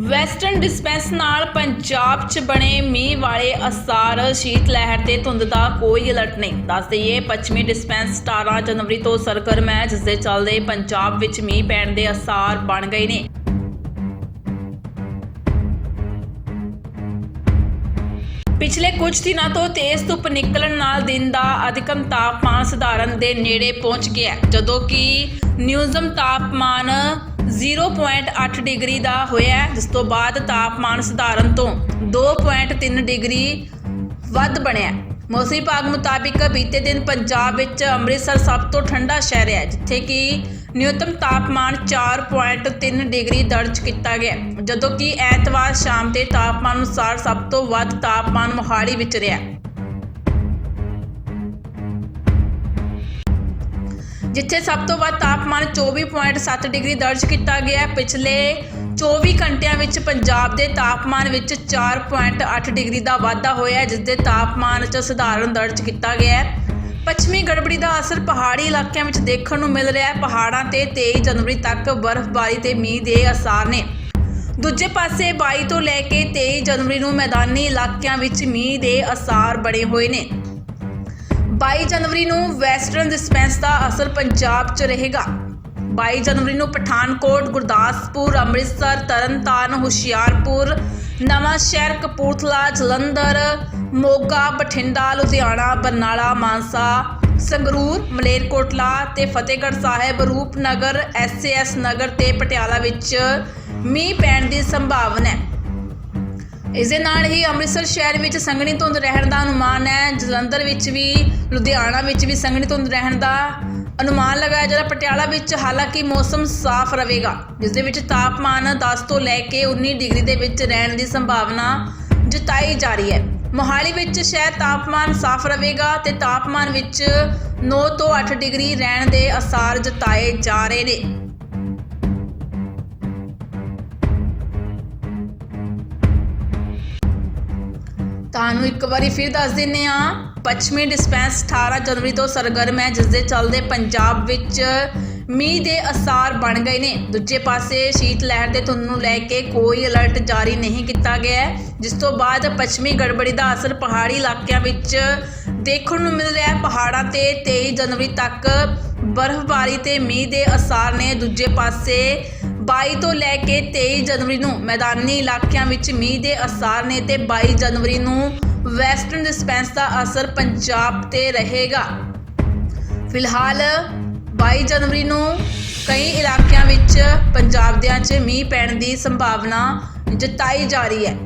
Western dispense ਨਾਲ ਪੰਜਾਬ 'ਚ ਬਣੇ ਮੀਂਹ ਵਾਲੇ ਅਸਾਰ ਸ਼ੀਤ ਲਹਿਰ ਤੇ ਧੁੰਦ ਦਾ ਕੋਈ ਅਲਰਟ ਨਹੀਂ। ਦੱਸ ਦਈਏ, ਪੱਛਮੀ ਡਿਸਪੈਂਸ 17 ਜਨਵਰੀ ਤੋਂ ਸਰਗਰਮ ਹੈ ਜਿਸ ਦੇ ਚੱਲਦੇ ਪੰਜਾਬ ਵਿੱਚ ਮੀਂਹ ਪੈਣ ਦੇ ਅਸਾਰ ਬਣ ਗਏ ਨੇ। ਪਿਛਲੇ ਕੁਝ ਦਿਨਾਂ ਤੋਂ ਤੇਜ਼ ਧੁੱਪ ਨਿਕਲਣ ਨਾਲ ਦਿਨ ਦਾ ਅਧਿਕਤਮ ਤਾਪਮਾਨ ਸਧਾਰਨ ਦੇ ਨੇੜੇ ਪਹੁੰਚ ਗਿਆ ਜਦੋਂ ਕਿ ਨਿਊਜ਼ਮ ਤਾਪਮਾਨ 0.8 ਡਿਗਰੀ ਦਾ ਹੋਇਆ ਜਿਸ ਤੋਂ ਬਾਅਦ ਤਾਪਮਾਨ ਸਧਾਰਨ ਤੋਂ 2.3 ਡਿਗਰੀ ਵੱਧ ਬਣਿਆ ਮੌਸਮ ਵਿਭਾਗ ਮੁਤਾਬਿਕ ਬੀਤੇ ਦਿਨ ਪੰਜਾਬ ਵਿੱਚ ਅੰਮ੍ਰਿਤਸਰ ਸਭ ਤੋਂ ਠੰਡਾ ਸ਼ਹਿਰ ਹੈ, ਜਿੱਥੇ ਕਿ ਨਿਊਨਤਮ ਤਾਪਮਾਨ 4.3 ਡਿਗਰੀ ਦਰਜ ਕੀਤਾ ਗਿਆ ਜਦੋਂ ਕਿ ਐਤਵਾਰ ਸ਼ਾਮ ਦੇ ਤਾਪਮਾਨ ਅਨੁਸਾਰ ਸਭ ਤੋਂ ਵੱਧ ਤਾਪਮਾਨ ਮੋਹਾਲੀ ਵਿੱਚ ਰਿਹਾ ਜਿੱਥੇ ਸਭ ਤੋਂ ਵੱਧ ਤਾਪਮਾਨ 24.7 ਡਿਗਰੀ ਦਰਜ ਕੀਤਾ ਗਿਆ ਪਿਛਲੇ 24 ਘੰਟਿਆਂ ਵਿੱਚ ਪੰਜਾਬ ਦੇ ਤਾਪਮਾਨ ਵਿੱਚ 4.8 ਡਿਗਰੀ ਦਾ ਵਾਧਾ ਹੋਇਆ ਜਿਸ ਦੇ ਤਾਪਮਾਨ 'ਚ ਸਧਾਰਨ ਦਰਜ ਕੀਤਾ ਗਿਆ ਹੈ। ਪੱਛਮੀ ਗੜਬੜੀ ਦਾ ਅਸਰ ਪਹਾੜੀ ਇਲਾਕਿਆਂ ਵਿੱਚ ਦੇਖਣ ਨੂੰ ਮਿਲ ਰਿਹਾ ਹੈ। ਪਹਾੜਾਂ ਤੇ 23 ਜਨਵਰੀ ਤੱਕ ਬਰਫ਼ਬਾਰੀ ਤੇ ਮੀਂਹ ਦੇ ਅਸਾਰ ਨੇ। ਦੂਜੇ ਪਾਸੇ 22 ਤੋਂ ਲੈ ਕੇ 23 ਜਨਵਰੀ ਨੂੰ ਮੈਦਾਨੀ ਇਲਾਕਿਆਂ ਵਿੱਚ ਮੀਂਹ ਦੇ ਅਸਾਰ ਬਣੇ ਹੋਏ ਨੇ। 22 ਜਨਵਰੀ ਨੂੰ ਵੈਸਟਰਨ ਡਿਸਪੈਂਸ ਦਾ ਅਸਰ ਪੰਜਾਬ 'ਚ ਰਹੇਗਾ। 22 ਜਨਵਰੀ ਨੂੰ ਪਠਾਨਕੋਟ, ਗੁਰਦਾਸਪੁਰ, ਅੰਮ੍ਰਿਤਸਰ, ਤਰਨਤਾਰਨ, ਹੁਸ਼ਿਆਰਪੁਰ, ਨਵਾਂ ਸ਼ਹਿਰ ਕਪੂਰਥਲਾ, ਜਲੰਧਰ, ਮੋਗਾ, ਬਠਿੰਡਾ, ਲੁਧਿਆਣਾ, ਬਰਨਾਲਾ, ਮਾਨਸਾ, ਸੰਗਰੂਰ, ਮਲੇਰਕੋਟਲਾ ਤੇ ਫਤਿਹਗੜ੍ਹ ਸਾਹਿਬ, ਰੂਪਨਗਰ ਐਸਏਐਸ ਨਗਰ ਤੇ ਪਟਿਆਲਾ ਵਿੱਚ ਮੀਂਹ ਪੈਣ ਦੀ ਸੰਭਾਵਨਾ ਹੈ। ਇਸ ਦੇ ਨਾਲ ਹੀ ਅੰਮ੍ਰਿਤਸਰ ਸ਼ਹਿਰ ਵਿੱਚ ਸੰਘਣੀ ਧੁੰਦ ਰਹਿਣ ਦਾ ਅਨੁਮਾਨ ਹੈ। ਜਲੰਧਰ ਵਿੱਚ ਵੀ, ਲੁਧਿਆਣਾ ਵਿੱਚ ਵੀ ਸੰਘਣੀ ਧੁੰਦ ਰਹਿਣ ਦਾ ਅਨੁਮਾਨ ਲਗਾਇਆ ਜਾ ਰਿਹਾ। ਪਟਿਆਲਾ ਵਿੱਚ ਹਾਲਾਂਕਿ ਮੌਸਮ ਸਾਫ਼ ਰਹੇਗਾ ਜਿਸ ਦੇ ਵਿੱਚ ਤਾਪਮਾਨ 10 ਤੋਂ ਲੈ ਕੇ 19 ਡਿਗਰੀ ਦੇ ਵਿੱਚ ਰਹਿਣ ਦੀ ਸੰਭਾਵਨਾ ਜਤਾਈ ਜਾ ਰਹੀ ਹੈ। ਮੋਹਾਲੀ ਵਿੱਚ ਸ਼ਹਿਰ ਤਾਪਮਾਨ ਸਾਫ਼ ਰਹੇਗਾ ਤੇ ਤਾਪਮਾਨ ਵਿੱਚ 9 ਤੋਂ 8 ਡਿਗਰੀ ਰਹਿਣ ਦੇ ਅਸਾਰ ਜਤਾਏ ਜਾ ਰਹੇ ਨੇ। ਤੁਹਾਨੂੰ ਇੱਕ ਵਾਰੀ ਫਿਰ ਦੱਸ ਦਿੰਨੇ ਆ ਪੱਛਮੀ ਡਿਸਪੈਂਸ 18 ਜਨਵਰੀ ਤੋਂ ਸਰਗਰਮ ਹੈ, ਜਿਸ ਦੇ ਚੱਲਦੇ ਪੰਜਾਬ ਵਿੱਚ ਮੀਂਹ ਦੇ ਅਸਾਰ ਬਣ ਗਏ ਨੇ। ਦੂਜੇ ਪਾਸੇ ਸ਼ੀਤ ਲਹਿਰ ਦੇ ਧੁੰਦ ਨੂੰ ਲੈ ਕੇ ਕੋਈ ਅਲਰਟ ਜਾਰੀ ਨਹੀਂ ਕੀਤਾ ਗਿਆ ਹੈ, ਜਿਸ ਤੋਂ ਬਾਅਦ ਪੱਛਮੀ ਗੜਬੜੀ ਦਾ ਅਸਰ ਪਹਾੜੀ ਇਲਾਕਿਆਂ ਵਿੱਚ ਦੇਖਣ ਨੂੰ ਮਿਲ ਰਿਹਾ ਹੈ। ਪਹਾੜਾਂ ਤੇ 23 ਜਨਵਰੀ ਤੱਕ ਬਰਫ਼ਬਾਰੀ ਤੇ ਮੀਂਹ ਦੇ ਅਸਾਰ ਨੇ। ਦੂਜੇ ਪਾਸੇ 22 ਤੋਂ ਲੈ ਕੇ 23 ਜਨਵਰੀ ਨੂੰ ਮੈਦਾਨੀ ਇਲਾਕਿਆਂ ਵਿੱਚ ਮੀਂਹ ਦੇ ਅਸਾਰ ਨੇ ਤੇ 22 ਜਨਵਰੀ ਨੂੰ ਵੈਸਟਰਨ ਡਿਸਪੈਂਸ ਦਾ ਅਸਰ ਪੰਜਾਬ ਤੇ ਰਹੇਗਾ। ਫਿਲਹਾਲ 22 ਜਨਵਰੀ ਨੂੰ ਕਈ ਇਲਾਕਿਆਂ ਵਿੱਚ ਪੰਜਾਬ ਦਿਆਂ 'ਚ ਮੀਂਹ ਪੈਣ ਦੀ ਸੰਭਾਵਨਾ ਜਤਾਈ ਜਾ ਰਹੀ ਹੈ।